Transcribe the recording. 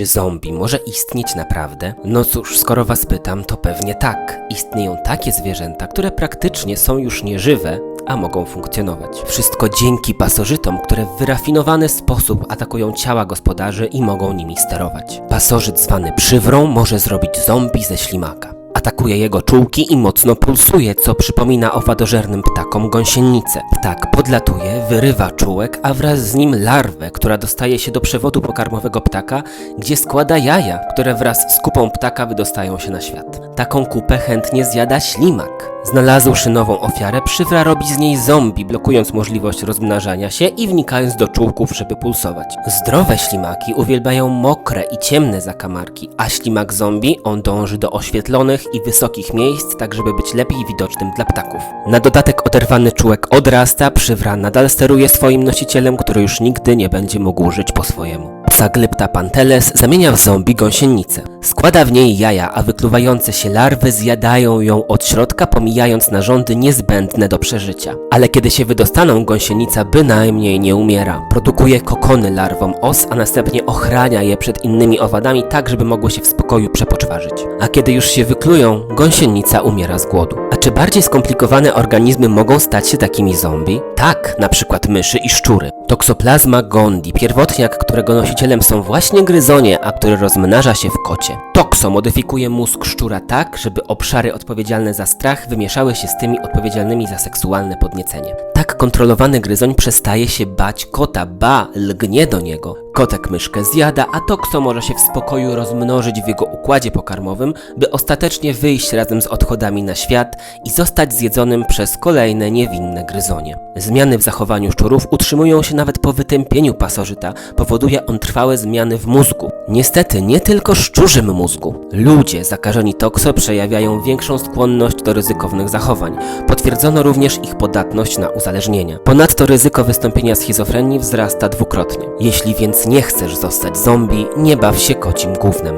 Czy zombie może istnieć naprawdę? No cóż, skoro was pytam, to pewnie tak. Istnieją takie zwierzęta, które praktycznie są już nieżywe, a mogą funkcjonować. Wszystko dzięki pasożytom, które w wyrafinowany sposób atakują ciała gospodarzy i mogą nimi sterować. Pasożyt zwany przywrą może zrobić zombie ze ślimaka. Atakuje jego czułki i mocno pulsuje, co przypomina owadożernym ptakom gąsienicę. Ptak podlatuje, wyrywa czułek, a wraz z nim larwę, która dostaje się do przewodu pokarmowego ptaka, gdzie składa jaja, które wraz z kupą ptaka wydostają się na świat. Taką kupę chętnie zjada ślimak. Znalazłszy nową ofiarę, przywra robi z niej zombie, blokując możliwość rozmnażania się i wnikając do czułków, żeby pulsować. Zdrowe ślimaki uwielbiają mokre i ciemne zakamarki, a ślimak zombie on dąży do oświetlonych i wysokich miejsc, tak żeby być lepiej widocznym dla ptaków. Na dodatek oderwany czułek odrasta, przywra nadal steruje swoim nosicielem, który już nigdy nie będzie mógł żyć po swojemu. Psa glypta panteles zamienia w zombie gąsienicę. Składa w niej jaja, a wykluwające się larwy zjadają ją od środka, pomijając narządy niezbędne do przeżycia. Ale kiedy się wydostaną, gąsienica bynajmniej nie umiera. Produkuje kokony larwom os, a następnie ochrania je przed innymi owadami tak, żeby mogły się w spokoju przepoczwarzyć. A kiedy już się wyklują, gąsienica umiera z głodu. A czy bardziej skomplikowane organizmy mogą stać się takimi zombie? Tak, na przykład myszy i szczury. Toxoplasma gondii, pierwotniak, którego nosicielem są właśnie gryzonie, a który rozmnaża się w kocie. Toxo modyfikuje mózg szczura tak, żeby obszary odpowiedzialne za strach wymieszały się z tymi odpowiedzialnymi za seksualne podniecenie. Tak kontrolowany gryzoń przestaje się bać kota, ba, lgnie do niego. Kotek myszkę zjada, a Toxo może się w spokoju rozmnożyć w jego układzie pokarmowym, by ostatecznie wyjść razem z odchodami na świat i zostać zjedzonym przez kolejne niewinne gryzonie. Zmiany w zachowaniu szczurów utrzymują się nawet po wytępieniu pasożyta, powoduje on trwałe zmiany w mózgu. Niestety, nie tylko szczurzym mózgu. Ludzie zakażeni tokso przejawiają większą skłonność do ryzykownych zachowań. Potwierdzono również ich podatność na uzależnienia. Ponadto ryzyko wystąpienia schizofrenii wzrasta dwukrotnie. Jeśli więc nie chcesz zostać zombie, nie baw się kocim gównem.